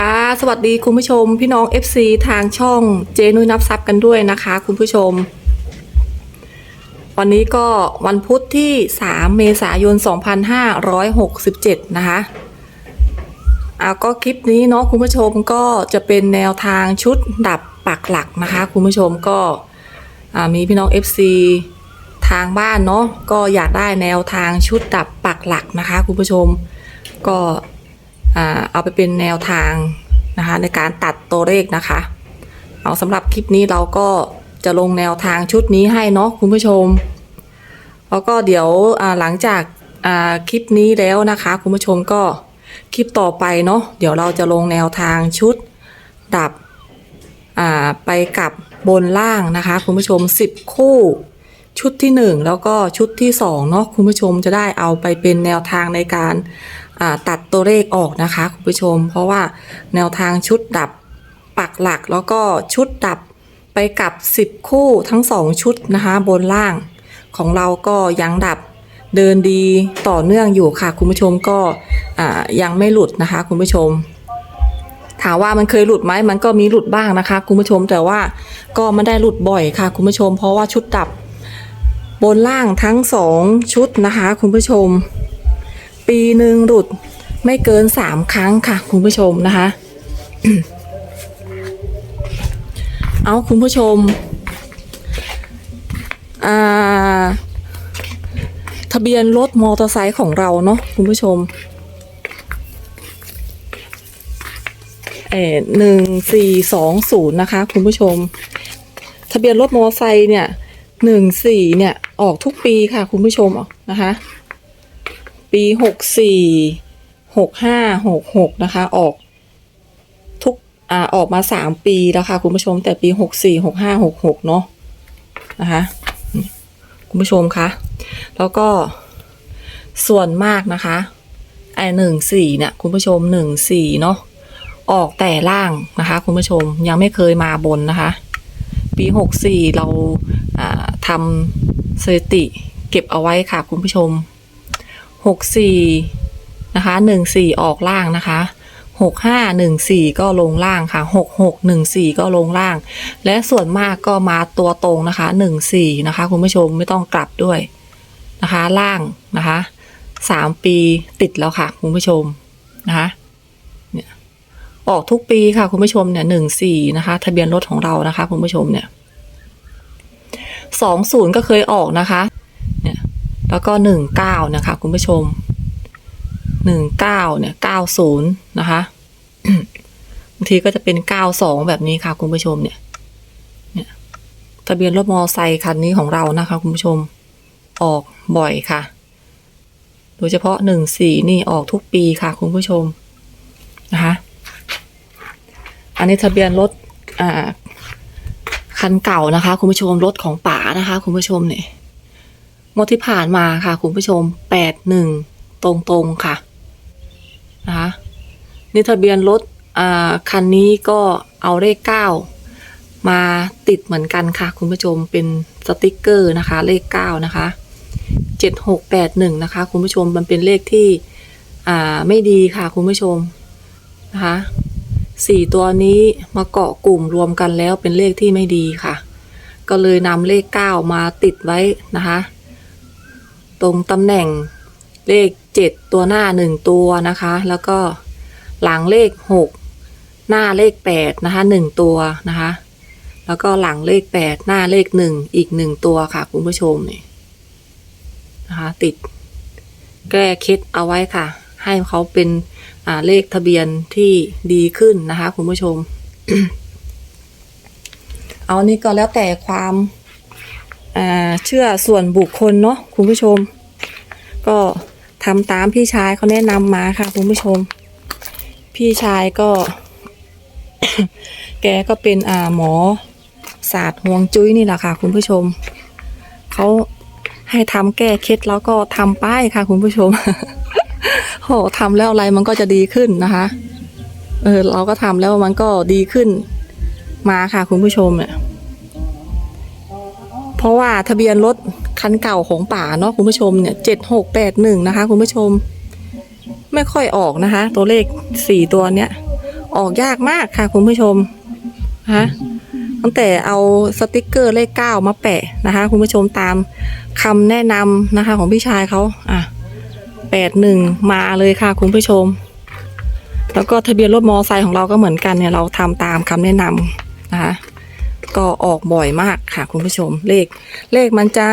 ค่ะ สวัสดีคุณผู้ชม พี่น้อง FC ทางช่องเจนุยนับซับกันด้วยนะคะ คุณผู้ชม วันนี้ก็วันพุธที่ 3 เมษายน 2567 นะคะเอาก็คลิปนี้เนาะคุณผู้ชมก็จะเป็นแนวทางชุดดับปักหลักนะคะ คุณผู้ชมก็มีพี่น้อง FC ทางบ้านเนาะก็อยากได้แนวทางชุดดับปักหลักนะคะ คุณผู้ชมก็ เอาไปเป็นแนวทางนะคะในการตัดตัวเลขนะคะ เอาสำหรับคลิปนี้เราก็จะลงแนวทางชุดนี้ให้เนาะคุณผู้ชม แล้วก็เดี๋ยวหลังจากคลิปนี้แล้วนะคะ คุณผู้ชมก็คลิปต่อไปเนาะเดี๋ยวเราจะลงแนวทางชุดดับไปกับบนล่างนะคะ คุณผู้ชม 10 คู่ ชุดที่ 1 แล้วก็ชุดที่ 2 เนาะคุณผู้ชมจะได้เอาไปเป็นแนวทางในการ ตัดตัวเลขออกนะคะคุณผู้ชม เพราะว่าแนวทางชุดดับปักหลักแล้วก็ชุดดับไปกับ 10 คู่ทั้ง 2 ชุดนะคะ บนล่างของเราก็ยังดับเดินดีต่อเนื่องอยู่ค่ะ คุณผู้ชมก็ยังไม่หลุดนะคะ คุณผู้ชม ถามว่ามันเคยหลุดไหมมันก็มีหลุดบ้างนะคะ คุณผู้ชมแต่ว่าก็ไม่ได้หลุดบ่อยค่ะ คุณผู้ชม เพราะว่าชุดดับบนล่างทั้งสองชุดนะคะ คุณผู้ชม ปีหนึ่งหลุดไม่เกินสามครั้งค่ะ คุณผู้ชมนะคะ เอาคุณผู้ชมอ่าทะเบียนรถมอเตอร์ไซค์ของเราเนาะคุณผู้ชมเอหนึ่งสี่สองศูนย์นะคะ คุณผู้ชม ทะเบียนรถมอเตอร์ไซค์เนี่ยหนึ่งสี่เนี่ยออกทุกปีค่ะ คุณผู้ชมนะคะ ปีหกสี่หกห้าหกหกนะคะ ออกทุกอ่าออกมาสามปีแล้วค่ะคุณผู้ชมแต่ปีหกสี่หกห้าหกหกเนาะนะคะ คุณผู้ชมคะแล้วก็ส่วนมากนะคะไอหนึ่งสี่เนี่ยคุณผู้ชมหนึ่งสี่เนาะออกแต่ล่างนะคะ คุณผู้ชมยังไม่เคยมาบนนะคะ ปี64เราอ่าทำสถิติเก็บเอาไว้ค่ะคุณผู้ชม 64นะคะ14ออกล่างนะคะ6514ก็ลงล่างค่ะ6614ก็ลงล่าง และส่วนมากก็มาตัวตรงนะคะ14นะคะคุณผู้ชมไม่ต้องกลับด้วยนะคะ ล่างนะคะ3ปีติดแล้วค่ะคุณผู้ชมนะคะออกทุกปีค่ะคุณผู้ชมเนี่ยหนึ่งสี่นะคะ ทะเบียนรถของเรานะคะคุณผู้ชมเนี่ยสองศูนย์ก็เคยออกนะคะ แล้วก็หนึ่งเก้านะคะ คุณผู้ชมหนึ่งเก้าเนี่ยเก้าศูนย์นะคะบางทีก็จะเป็นเก้าสองแบบนี้ค่ะ คุณผู้ชมเนี่ยเนี่ยทะเบียนรถมอไซค์คันนี้ของเรานะคะ คุณผู้ชมออกบ่อยค่ะ โดยเฉพาะหนึ่งสี่นี่ออกทุกปีค่ะ คุณผู้ชมนะคะอันนี้ทะเบียนรถอ่าคันเก่านะคะ คุณผู้ชมรถของป๋านะคะ คุณผู้ชมเนี่ย งวดที่ผ่านมาค่ะ คุณผู้ชมแปดหนึ่งตรงๆค่ะนะคะนี่ทะเบียนรถอ่าคันนี้ก็เอาเลขเก้ามาติดเหมือนกันค่ะ คุณผู้ชมเป็นสติกเกอร์นะคะ เลขเก้านะคะเจ็ดหกแปดหนึ่งนะคะ คุณผู้ชมมันเป็นเลขที่อ่าไม่ดีค่ะคุณผู้ชมนะคะสี่ตัวนี้มาเกาะกลุ่มรวมกันแล้วเป็นเลขที่ไม่ดีค่ะ ก็เลยนำเลข9มาติดไว้นะคะ ตรงตำแหน่งเลข 7 ตัวหน้า 1 ตัวนะคะ แล้วก็หลังเลข 6 หน้าเลข 8 นะคะ 1 ตัวนะคะ แล้วก็หลังเลข 8 หน้าเลข 1 อีก 1 ตัวค่ะ คุณผู้ชมนี่นะคะติดแก้เคล็ดเอาไว้ค่ะ ให้เขาเป็นเลขทะเบียนที่ดีขึ้นนะคะ คุณผู้ชม เอานี่ก็แล้วแต่ความเชื่อส่วนบุคคลเนาะคุณผู้ชม ก็ทำตามพี่ชายเขาแนะนำมาค่ะคุณผู้ชม พี่ชายก็ แกก็เป็นอ่าหมอศาสตร์ห่วงจุ้ยนี่แหละค่ะ คุณผู้ชมเขาให้ทำแก้เคล็ดแล้วก็ทำป้ายค่ะ คุณผู้ชมโหทำแล้วอะไรมันก็จะดีขึ้นนะคะ เออ เราก็ทำแล้วมันก็ดีขึ้น มาค่ะ คุณผู้ชมเนี่ยเพราะว่าทะเบียนรถ คันเก่าของป่าเนาะคุณผู้ชมเนี่ยเจ็ดหกแปดหนึ่งนะคะ คุณผู้ชม ไม่ค่อยออกนะคะ ตัวเลขสี่ตัวเนี้ยออกยากมากค่ะ คุณผู้ชมฮะตั้งแต่เอาสติกเกอร์เลขเก้ามาแปะนะคะ คุณผู้ชมตามคำแนะนำนะคะ ของพี่ชายเขาอะแปดหนึ่งมาเลยค่ะ คุณผู้ชม แล้วก็ทะเบียนรถมอไซค์ของเราก็เหมือนกันเนี่ยเราทำตามคำแนะนำนะคะ ก็ออกบ่อยมากค่ะ คุณผู้ชม เลข เลขมันจะ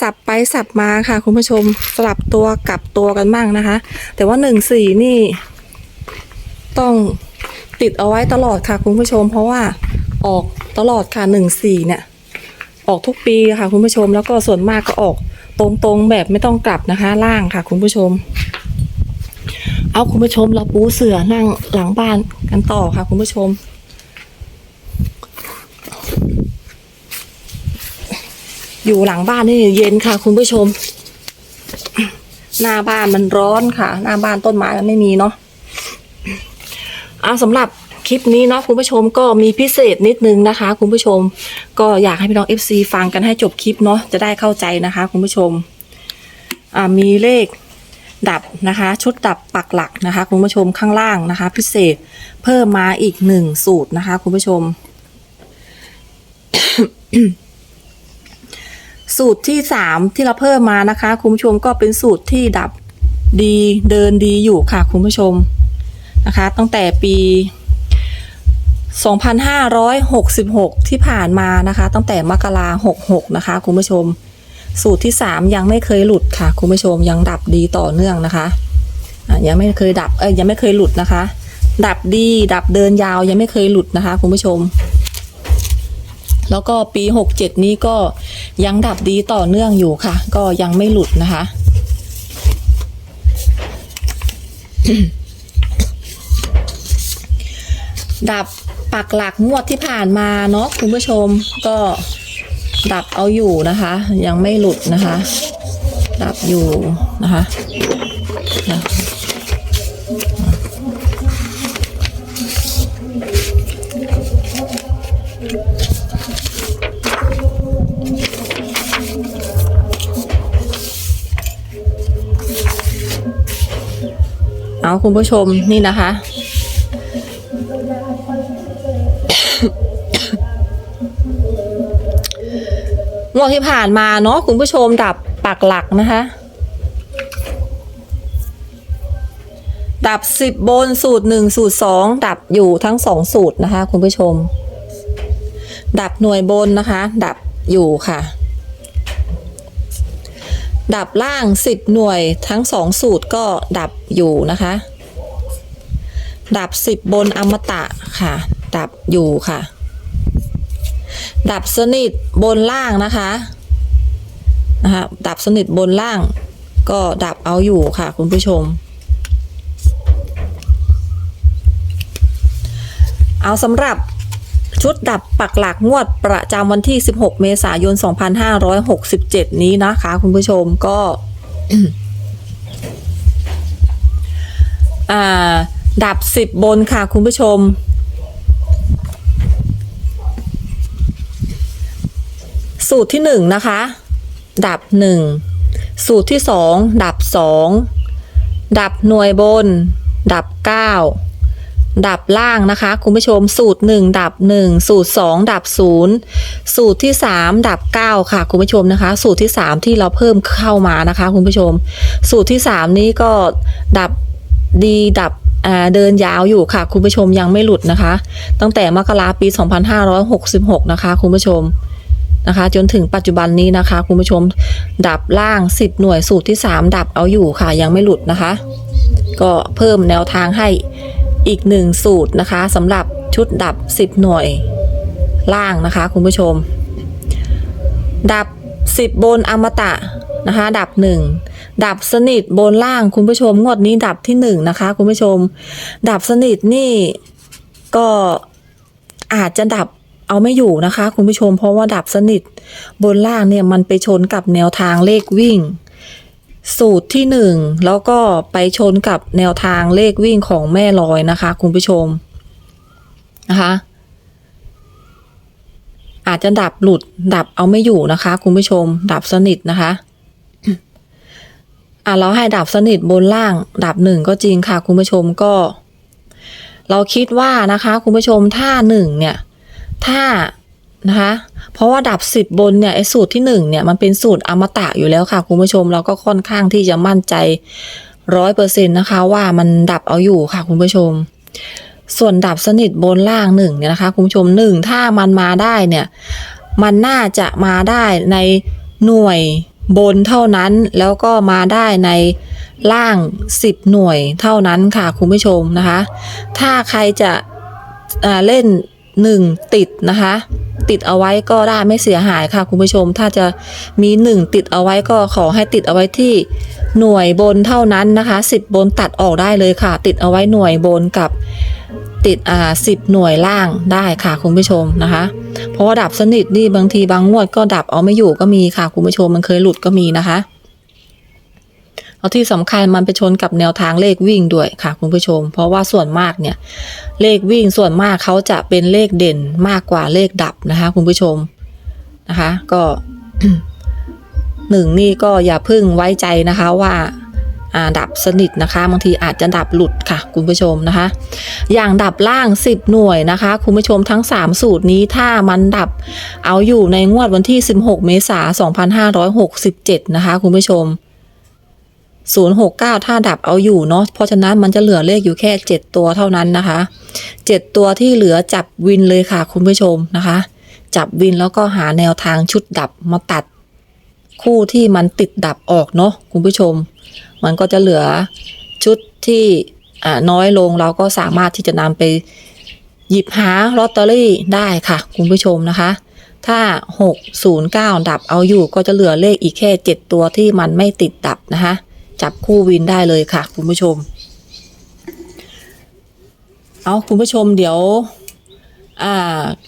สับไปสับมาค่ะ คุณผู้ชมสลับตัวกลับตัวกันบ้างนะคะ แต่ว่าหนึ่งสี่นี่ ต้องติดเอาไว้ตลอดค่ะ คุณผู้ชม เพราะว่าออกตลอดค่ะหนึ่งสี่เนี่ย ออกทุกปีค่ะ คุณผู้ชมแล้วก็ส่วนมากก็ออกตรงๆแบบไม่ต้องกลับนะคะ ล่างค่ะ คุณผู้ชม เอาคุณผู้ชมเราปูเสือนั่งหลังบ้านกันต่อค่ะ คุณผู้ชม อยู่หลังบ้านนี่เย็นค่ะ คุณผู้ชม หน้าบ้านมันร้อนค่ะ หน้าบ้านต้นไม้มันไม่มีเนาะเอาสำหรับคลิปนี้เนาะคุณผู้ชมก็มีพิเศษนิดนึงนะคะ คุณผู้ชม ก็อยากให้พี่น้อง FC ฟังกันให้จบคลิปเนาะจะได้เข้าใจนะคะ คุณผู้ชมมีเลขดับนะคะ ชุดดับปักหลักนะคะ คุณผู้ชมข้างล่างนะคะ พิเศษเพิ่มมาอีกหนึ่งสูตรนะคะ คุณผู้ชม สูตรที่สามที่เราเพิ่มมานะคะ คุณผู้ชมก็เป็นสูตรที่ดับดีเดินดีอยู่ค่ะ คุณผู้ชมนะคะ ตั้งแต่ปี 2566 ที่ผ่านมานะคะ ตั้งแต่มกรา66 นะคะ คุณผู้ชม สูตรที่สามยังไม่เคยหลุดค่ะ คุณผู้ชมยังดับดีต่อเนื่องนะคะอะยังไม่เคยดับเอ้ยยังไม่เคยหลุดนะคะ ดับดีดับเดินยาวยังไม่เคยหลุดนะคะ คุณผู้ชม แล้วก็ปี 67 นี้ก็ยังดับดีต่อเนื่องอยู่ค่ะ ก็ยังไม่หลุดนะคะ ดับปักหลักงวดที่ผ่านมาเนาะคุณผู้ชมก็ดับเอาอยู่นะคะ ยังไม่หลุดนะคะ ดับอยู่นะคะ เอาคุณผู้ชมนี่นะคะ งวดที่ผ่านมาเนาะคุณผู้ชมดับปักหลักนะคะ ดับสิบบนสูตรหนึ่งสูตรสองดับอยู่ทั้งสองสูตรนะคะ คุณผู้ชม ดับหน่วยบนนะคะ ดับอยู่ค่ะ ดับล่างสิบหน่วยทั้งสองสูตรก็ดับอยู่นะคะ ดับสิบบนอมตะค่ะ ดับอยู่ค่ะ ดับสนิทบนล่างนะคะนะคะดับสนิทบนล่าง ก็ดับเอาอยู่ค่ะ คุณผู้ชม เอาสำหรับ ชุดดับปักหลักงวดประจำวันที่ 16 เมษายน 2567 นี้นะคะ คุณผู้ชมก็ดับ 10 บนค่ะ คุณผู้ชม สูตรที่หนึ่งนะคะ ดับหนึ่งสูตรที่สองดับสองดับหน่วยบน ดับเก้า ดับล่างนะคะ คุณผู้ชมสูตรหนึ่งดับหนึ่งสูตรสองดับศูนย์สูตรที่สามดับเก้าค่ะ คุณผู้ชมนะคะ สูตรที่สามที่เราเพิ่มเข้ามานะคะ คุณผู้ชม สูตรที่สามนี้ก็ดับดีดับเดินยาวอยู่ค่ะ คุณผู้ชมยังไม่หลุดนะคะ ตั้งแต่มกราปี 2566 นะคะ คุณผู้ชมนะคะ จนถึงปัจจุบันนี้นะคะ คุณผู้ชมดับล่าง 10 หน่วยสูตรที่ 3 ดับเอาอยู่ค่ะ ยังไม่หลุดนะคะ ก็เพิ่มแนวทางให้ อีกหนึ่งสูตรนะคะสำหรับชุดดับ 10 หน่วยล่างนะคะคุณผู้ชม ดับ 10 บนอมตะนะคะดับ 1 ดับสนิทบนล่างคุณผู้ชมงวดนี้ดับที่ 1 นะคะคุณผู้ชม ดับสนิทนี่ก็อาจจะดับเอาไม่อยู่นะคะคุณผู้ชมเพราะว่าดับสนิทบนล่างเนี่ยมันไปชนกับแนวทางเลขวิ่ง สูตรที่หนึ่งแล้วก็ไปชนกับแนวทางเลขวิ่งของแม่ลอยนะคะ คุณผู้ชมนะคะ อาจจะดับหลุดดับเอาไม่อยู่นะคะ คุณผู้ชม ดับสนิทนะคะอะเราให้ดับสนิทบนล่าง ดับหนึ่งก็จริงค่ะ คุณผู้ชมก็ เราคิดว่านะคะ คุณผู้ชมถ้าหนึ่งเนี่ย ถ้า นะคะ เพราะว่าดับสิบบนเนี่ยไอ้สูตรที่หนึ่งเนี่ยมันเป็นสูตรอมตะอยู่แล้วค่ะคุณผู้ชมเราก็ค่อนข้างที่จะมั่นใจร้อยเปอร์เซ็นต์นะคะ ว่ามันดับเอาอยู่ค่ะคุณผู้ชม ส่วนดับสนิทบนล่างหนึ่งเนี่ยนะคะคุณผู้ชมหนึ่งถ้ามันมาได้เนี่ย มันน่าจะมาได้ในหน่วยบนเท่านั้นแล้วก็มาได้ในล่าง 10 หน่วยเท่านั้นค่ะคุณผู้ชมนะคะ ถ้าใครจะเล่น 1 ติดนะคะ ติดเอาไว้ก็ได้ไม่เสียหายค่ะคุณผู้ชม ถ้าจะมี 1 ติดเอาไว้ก็ขอให้ติดเอาไว้ที่หน่วยบนเท่านั้นนะคะ 10 บนตัดออกได้เลยค่ะ ติดเอาไว้หน่วยบนกับติดอ่าสิบหน่วยล่างได้ค่ะคุณผู้ชมนะคะ เพราะว่าดับสนิทนี่บางทีบางงวดก็ดับเอาไม่อยู่ก็มีค่ะคุณผู้ชมมันเคยหลุดก็มีนะคะ เอาที่สำคัญมันไปชนกับแนวทางเลขวิ่งด้วยค่ะคุณผู้ชม เพราะว่าส่วนมากเนี่ย เลขวิ่งส่วนมากเขาจะเป็นเลขเด่นมากกว่าเลขดับนะคะ คุณผู้ชมนะคะ ก็หนึ่งนี่ก็อย่าเพึ่งไว้ใจนะคะว่าอ่าดับสนิทนะคะบางทีอาจจะดับหลุดค่ะ คุณผู้ชมนะคะ อย่างดับล่าง 10 หน่วยนะคะ คุณผู้ชมทั้ง 3 สูตรนี้ถ้ามันดับเอาอยู่ในงวดวันที่ 16 เมษายน2567 นะคะ คุณผู้ชม 069 ถ้าดับเอาอยู่เนาะเพราะฉะนั้นมันจะเหลือเลขอยู่แค่ 7 ตัวเท่านั้นนะคะ 7 ตัวที่เหลือจับวินเลยค่ะ คุณผู้ชมนะคะ จับวินแล้วก็หาแนวทางชุดดับมาตัด คู่ที่มันติดดับออกเนาะคุณผู้ชม มันก็จะเหลือชุดที่น้อยลงเราก็สามารถที่จะนำไปหยิบหาลอตเตอรี่ได้ค่ะ คุณผู้ชมนะคะ ถ้า 609 ดับเอาอยู่ก็จะเหลือเลขอีกแค่ 7 ตัวที่มันไม่ติดดับนะคะ จับคู่วินได้เลยค่ะ คุณผู้ชม เอาคุณผู้ชมเดี๋ยว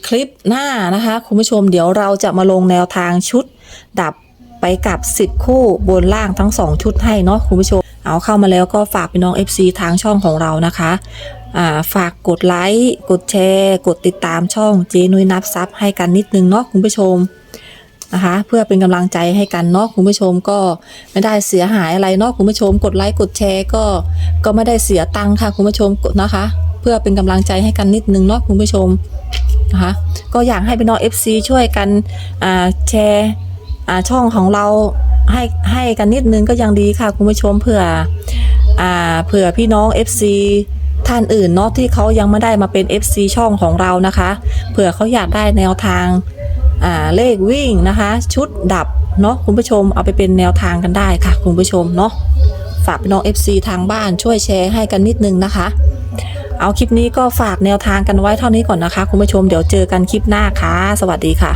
คลิปหน้านะคะ คุณผู้ชมเดี๋ยวเราจะมาลงแนวทางชุด ดับไปกับ 10 คู่บนล่างทั้ง 2 ชุดให้เนาะคุณผู้ชม เอาเข้ามาแล้วก็ฝากพี่น้อง FC ทางช่องของเรานะคะฝากกดไลค์ กดแชร์ กดติดตามช่องเจนุยนับซับให้กันนิดนึงเนาะคุณผู้ชม นะคะ เพื่อเป็นกำลังใจให้กันเนาะคุณผู้ชมก็ไม่ได้เสียหายอะไรเนาะคุณผู้ชม กดไลค์กดแชร์ก็ก็ไม่ได้เสียตังค่ะคุณผู้ชมนะคะ เพื่อเป็นกำลังใจให้กันนิดนึงเนาะคุณผู้ชมนะคะ ก็อยากให้พี่น้อง FC ช่วยกันแชร์ช่องของเราให้ให้กันนิดนึงก็ยังดีค่ะคุณผู้ชมเผื่ออเผื่อพี่น้อง FC ท่านอื่นเนาะที่เขายังไม่ได้มาเป็น FC ช่องของเรานะคะ เผื่อเขาอยากได้แนวทาง เลขวิ่งนะคะ ชุดดับเนาะคุณผู้ชมเอาไปเป็นแนวทางกันได้ค่ะ คุณผู้ชมเนาะฝากพี่น้อง FC ทางบ้านช่วยแชร์ให้กันนิดนึงนะคะ เอาคลิปนี้ก็ฝากแนวทางกันไว้เท่านี้ก่อนนะคะ คุณผู้ชมเดี๋ยวเจอกันคลิปหน้าค่ะ สวัสดีค่ะ